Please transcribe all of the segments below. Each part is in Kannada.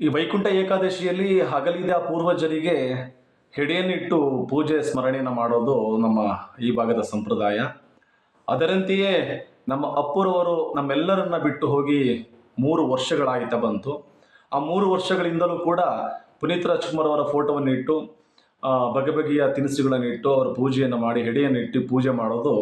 ಈ ವೈಕುಂಠ ಏಕಾದಶಿಯಲ್ಲಿ ಹಗಲಿದ ಪೂರ್ವಜರಿಗೆ ಹೆಡೆಯನ್ನಿಟ್ಟು ಪೂಜೆ ಸ್ಮರಣೆಯನ್ನು ಮಾಡೋದು ನಮ್ಮ ಈ ಭಾಗದ ಸಂಪ್ರದಾಯ. ಅದರಂತೆಯೇ ನಮ್ಮ ಅಪ್ಪುರವರು ನಮ್ಮೆಲ್ಲರನ್ನ ಬಿಟ್ಟು ಹೋಗಿ ಮೂರು ವರ್ಷಗಳಾಯ್ತ ಬಂತು. ಆ ಮೂರು ವರ್ಷಗಳಿಂದಲೂ ಕೂಡ ಪುನೀತ್ ರಾಜ್ಕುಮಾರ್ ಅವರ ಫೋಟೋವನ್ನು ಇಟ್ಟು ಬಗೆ ಬಗೆಯ ತಿನಿಸುಗಳನ್ನು ಇಟ್ಟು ಅವರ ಪೂಜೆಯನ್ನು ಮಾಡಿ ಹೆಡೆಯನ್ನು ಇಟ್ಟು ಪೂಜೆ ಮಾಡೋದು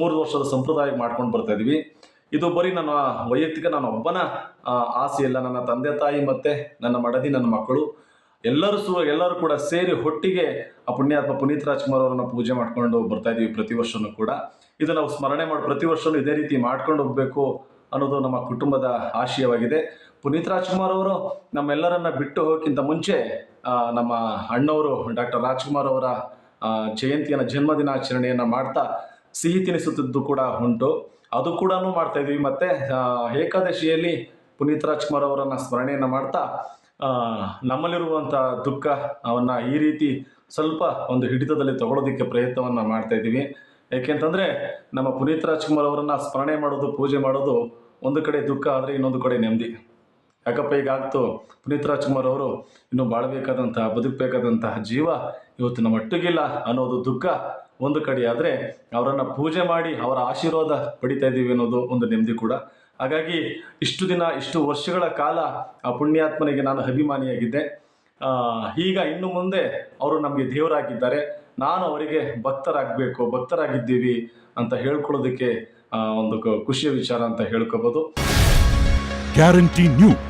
ಮೂರು ವರ್ಷದ ಸಂಪ್ರದಾಯ ಮಾಡ್ಕೊಂಡು ಬರ್ತಾ ಇದೀವಿ. ಇದು ಬರೀ ನನ್ನ ವೈಯಕ್ತಿಕ ನನ್ನ ಒಬ್ಬನ ಆ, ಆಸೆ ಇಲ್ಲ ನನ್ನ ತಂದೆ ತಾಯಿ ಮತ್ತೆ ನನ್ನ ಮಡದಿ ನನ್ನ ಮಕ್ಕಳು. ಎಲ್ಲರೂ ಸು ಎಲ್ಲರೂ ಕೂಡ ಸೇರಿ ಒಟ್ಟಿಗೆ ಆ ಪುಣ್ಯಾತ್ಮ ಪುನೀತ್ ರಾಜ್ಕುಮಾರ್ ಅವರನ್ನು ಪೂಜೆ ಮಾಡ್ಕೊಂಡು ಬರ್ತಾ ಇದೀವಿ ಪ್ರತಿ ವರ್ಷನೂ ಕೂಡ. ಇದು ನಾವು ಸ್ಮರಣೆ ಮಾಡಿ ಪ್ರತಿ ವರ್ಷನೂ ಇದೇ ರೀತಿ ಮಾಡ್ಕೊಂಡು ಹೋಗಬೇಕು ಅನ್ನೋದು ನಮ್ಮ ಕುಟುಂಬದ ಆಶಯವಾಗಿದೆ. ಪುನೀತ್ ರಾಜ್ಕುಮಾರ್ ಅವರು ನಮ್ಮೆಲ್ಲರನ್ನ ಬಿಟ್ಟು ಹೋಗೋಕ್ಕಿಂತ ಮುಂಚೆ ನಮ್ಮ ಅಣ್ಣವರು ಡಾಕ್ಟರ್ ರಾಜ್ಕುಮಾರ್ ಅವರ ಜಯಂತಿಯನ್ನು ಜನ್ಮದಿನಾಚರಣೆಯನ್ನು ಮಾಡ್ತಾ ಸಿಹಿ ತಿನಿಸುತ್ತಿದ್ದು ಕೂಡ ಉಂಟು. ಅದು ಕೂಡ ಮಾಡ್ತಾ ಇದ್ವಿ. ಮತ್ತೆ ಏಕಾದಶಿಯಲ್ಲಿ ಪುನೀತ್ ರಾಜ್ಕುಮಾರ್ ಅವರನ್ನ ಸ್ಮರಣೆಯನ್ನು ಮಾಡ್ತಾ ನಮ್ಮಲ್ಲಿರುವಂಥ ದುಃಖ ಅವನ್ನ ಈ ರೀತಿ ಸ್ವಲ್ಪ ಒಂದು ಹಿಡಿತದಲ್ಲಿ ತಗೊಳ್ಳೋದಕ್ಕೆ ಪ್ರಯತ್ನವನ್ನು ಮಾಡ್ತಾ ಇದ್ದೀವಿ. ಯಾಕೆಂತಂದ್ರೆ ನಮ್ಮ ಪುನೀತ್ ರಾಜ್ಕುಮಾರ್ ಅವರನ್ನ ಸ್ಮರಣೆ ಮಾಡೋದು, ಪೂಜೆ ಮಾಡೋದು ಒಂದು ಕಡೆ ದುಃಖ, ಆದರೆ ಇನ್ನೊಂದು ಕಡೆ ನೆಮ್ಮದಿ. ಯಾಕಪ್ಪ, ಈಗ ಆಗ್ತು. ಪುನೀತ್ ರಾಜ್ಕುಮಾರ್ ಅವರು ಇನ್ನೂ ಬಾಳಬೇಕಾದಂತಹ ಬದುಕಬೇಕಾದಂತಹ ಜೀವ ಇವತ್ತು ನಮ್ಮ ಒಟ್ಟಿಗಿಲ್ಲ ಅನ್ನೋದು ದುಃಖ. ಒಂದು ಕಡೆ ಆದರೆ ಅವರನ್ನು ಪೂಜೆ ಮಾಡಿ ಅವರ ಆಶೀರ್ವಾದ ಪಡಿತಾ ಇದ್ದೀವಿ ಅನ್ನೋದು ಒಂದು ನೆಮ್ಮದಿ ಕೂಡ. ಹಾಗಾಗಿ ಇಷ್ಟು ದಿನ, ಇಷ್ಟು ವರ್ಷಗಳ ಕಾಲ ಆ ಪುಣ್ಯಾತ್ಮನಿಗೆ ನಾನು ಅಭಿಮಾನಿಯಾಗಿದ್ದೆ. ಈಗ ಇನ್ನು ಮುಂದೆ ಅವರು ನಮಗೆ ದೇವರಾಗಿದ್ದಾರೆ. ನಾನು ಅವರಿಗೆ ಭಕ್ತರಾಗಬೇಕು, ಭಕ್ತರಾಗಿದ್ದೀವಿ ಅಂತ ಹೇಳ್ಕೊಳ್ಳೋದಕ್ಕೆ ಒಂದು ಖುಷಿಯ ವಿಚಾರ ಅಂತ ಹೇಳ್ಕೋಬೋದು. Guarantee news